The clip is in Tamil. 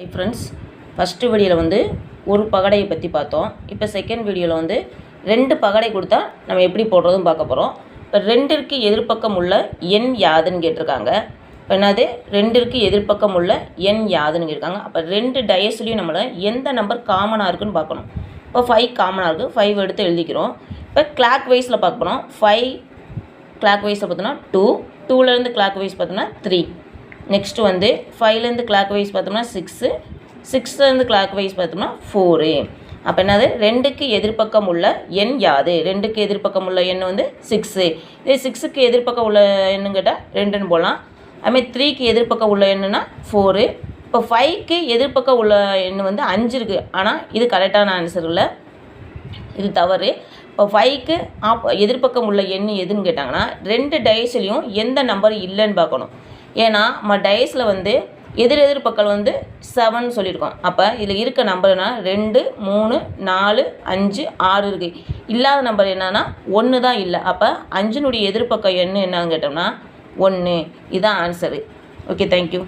ஹை ஃப்ரெண்ட்ஸ் ஃபஸ்ட்டு வீடியோவில் வந்து ஒரு பகடையை பற்றி பார்த்தோம். இப்போ செகண்ட் வீடியோவில் வந்து ரெண்டு பகடை கொடுத்தா நம்ம எப்படி போடுறதுன்னு பார்க்க போகிறோம் இப்போ ரெண்டிற்கு எதிர்ப்பக்கம் உள்ள எண் யாதுன்னு கேட்டிருக்காங்க. இப்போ என்னது? ரெண்டிற்கு எதிர்ப்பக்கம் உள்ள எண் யாதுன்னு கேட்டிருக்காங்க. அப்போ ரெண்டு டயஸ்லையும் நம்மளை எந்த நம்பர் காமனாக இருக்குன்னு பார்க்கணும். இப்போ ஃபைவ் காமனாக இருக்குது ஃபைவ் எடுத்து எழுதிக்கிறோம். இப்போ கிளாக் வைஸில் பார்க்க போகிறோம் ஃபைவ் கிளாக் வைஸில் பார்த்தோன்னா டூ டூலேருந்து கிளாக் வைஸ் பார்த்தோம்னா த்ரீ நெக்ஸ்ட்டு வந்து ஃபைவ்லேருந்து கிளாக் வைஸ் பார்த்தோம்னா சிக்ஸு சிக்ஸ்லேருந்து கிளாக் வைஸ் பார்த்தோம்னா ஃபோரு அப்போ என்னது? ரெண்டுக்கு எதிர்ப்பக்கம் உள்ள எண் யாது? ரெண்டுக்கு எதிர்ப்பக்கம் உள்ள எண் வந்து சிக்ஸு இதே சிக்ஸுக்கு எதிர்ப்பக்கம் உள்ள எண்ணுன்னு கேட்டால் ரெண்டுன்னு போகலாம் அதுமாதிரி த்ரீக்கு எதிர்ப்பக்கம் உள்ள எண்ணுனா ஃபோரு இப்போ ஃபைவ்க்கு எதிர்ப்பக்கம் உள்ள எண் வந்து அஞ்சு இருக்குது ஆனால் இது கரெக்டான ஆன்சர் இல்லை. இது தவறு. இப்போ ஃபைவ்க்கு ஆப் எதிர்ப்பக்கம் உள்ள எண் எதுன்னு கேட்டாங்கன்னா ரெண்டு டைஸ்லேயும் எந்த நம்பர் இல்லைன்னு பார்க்கணும். ஏன்னா நம்ம டயஸில் வந்து எதிர் எதிர்ப்பக்கம் வந்து செவன் சொல்லியிருக்கோம். அப்போ இதில் இருக்க நம்பர்னா ரெண்டு மூணு நாலு அஞ்சு ஆறு இருக்குது இல்லாத நம்பர் என்னன்னா ஒன்று தான் இல்லை. அப்போ அஞ்சினுடைய எதிர்ப்பக்கம் என்ன என்னன்னு கேட்டோம்னா ஒன்று இதுதான் ஆன்சரு ஓகே தேங்க்யூ